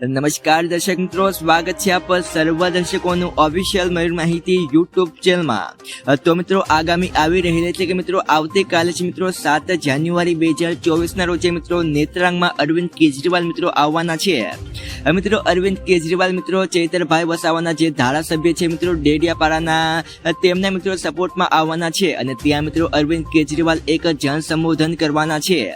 નમસ્કાર દર્શક મિત્રો, સ્વાગત છે આપ સર્વ દર્શકોનું ઓફિશિયલ મયુર માહિતી યુટ્યુબ ચેનલમાં તો મિત્રો, આગામી આવી રહેલી છે કે મિત્રો, આવતીકાલે જ મિત્રો, સાત જાન્યુઆરી બે હજાર ચોવીસના રોજે મિત્રો, નેત્રાંગમાં અરવિંદ કેજરીવાલ મિત્રો આવવાના છે. મિત્રો અરવિંદ કેજરીવાલ મિત્રો, ચૈતરભાઈ વસાવાના જે ધારાસભ્ય છે મિત્રો, ડેડિયાપાડાના તેમના મિત્રો સપોર્ટમાં આવવાના છે અને ત્યાં મિત્રો અરવિંદ કેજરીવાલ એક જન સંબોધન કરવાના છે.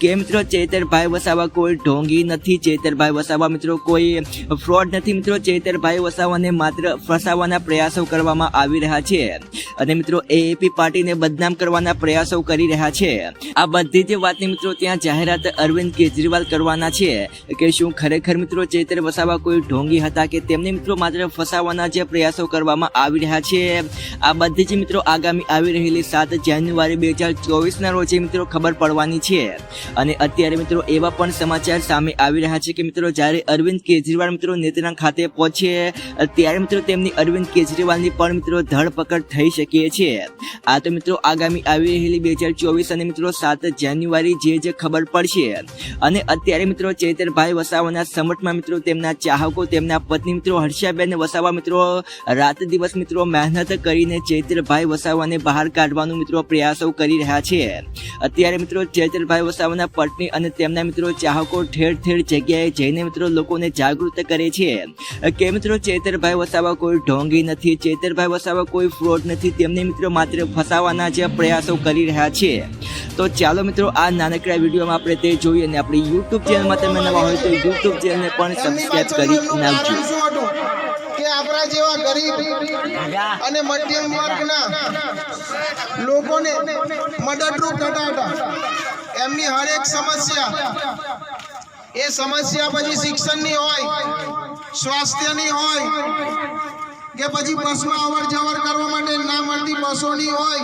કે મિત્રો ચૈતરભાઈ વસાવા કોઈ ઢોંગી નથી, ચૈતરભાઈ વસાવા મિત્રો કોઈ ફ્રોડ નથી, મિત્રો ચૈતરભાઈ વસાવાને માત્ર ફસાવાના પ્રયાસો કરવામાં આવી રહ્યા છે. અને મિત્રો એએપી પાર્ટીને બદનામ કરવાના પ્રયાસો કરી રહ્યા છે. આ બધી જ વાતની મિત્રો ત્યાં જાહેરાત અરવિંદ કેજરીવાલ કરવાના છે કે શું ખરેખર મિત્રો ચૈતર વસાવા કોઈ ઢોંગી હતા કે તેમને મિત્રો માત્ર ફસાવવાના જે પ્રયાસો કરવામાં આવી રહ્યા છે. આ બધી જ મિત્રો આગામી આવી રહેલી સાત જાન્યુઆરી બે હજાર ચોવીસના રોજે મિત્રો ખબર પડવાની છે. અને અત્યારે મિત્રો એવા પણ સમાચાર સામે આવી રહ્યા છે કે મિત્રો જ્યારે અરવિંદ કેજરીવાલ મિત્રો નેત્રા ખાતે પહોંચે, ત્યારે મિત્રો તેમની અરવિંદ કેજરીવાલની પણ મિત્રો ધરપકડ થઈ શકે છે. આ તો મિત્રો આગામી આવી રહેલી બે હજાર ચોવીસ અને મિત્રો સાત જાન્યુઆરી જે જે ખબર પડશે. અને અત્યારે મિત્રો ચૈતરભાઈ વસાવાના સમટમાં મિત્રો, તેમના ચાહકો, તેમના પત્ની મિત્રો હર્ષાબેન વસાવા મિત્રો, રાત દિવસ મિત્રો મહેનત કરીને ચૈતરભાઈ વસાવાને બહાર કાઢવાનું મિત્રો પ્રયાસો કરી રહ્યા છે. અત્યારે મિત્રો ચૈત્રભાઈ વસાવાના પત્ની અને તેમના મિત્રો ચાહકો ઠેર ઠેર જગ્યાએ જઈને મિત્રો લોકોને જાગૃત કરે છે. કે મિત્રો ચૈતરભાઈ વસાવા કોઈ ઢોંગી નથી, ચૈતરભાઈ વસાવા કોઈ ફ્રોડ નથી, તેમને મિત્રો માત્ર ફસાવાના જે પ્રયાસો કરી રહ્યા છે. તો ચાલો મિત્રો, આ નાનકડા વિડીયોમાં આપણે તે જોઈએ અને આપણી યુટ્યુબ ચેનલમાં તમે નવા હોય તો યુટ્યુબ ચેનલને પણ સબસ્ક્રાઇબ કરી નાખજો. કે આપણા જેવા ગરીબ અને મધ્યમ વર્ગના લોકોને મદદરૂપ થતા હતા. એમની હરેક સમસ્યા. એ સમસ્યા પછી શિક્ષણની હોય, સ્વાસ્થ્યની હોય, કે પછી બસમાં અવર જવર કરવા માટે ના મળતી બસોની હોય,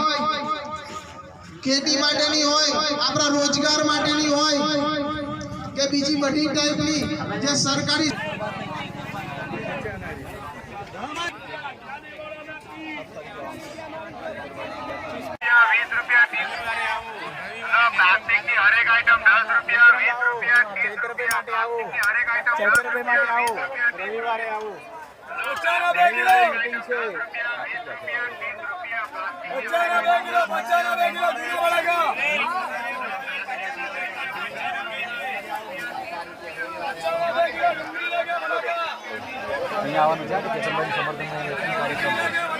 ખેતી માટેની હોય, આપણા રોજગાર માટેની હોય કે બીજી બધી ટાઈપની જે સરકારી દસ રૂપિયા વીસ રૂપિયા ત્રીસ રવિવારે આવું ત્રીસ રૂપિયા અહીંયા આવવાનું છે કે કિશનભાઈ કાર્યક્રમ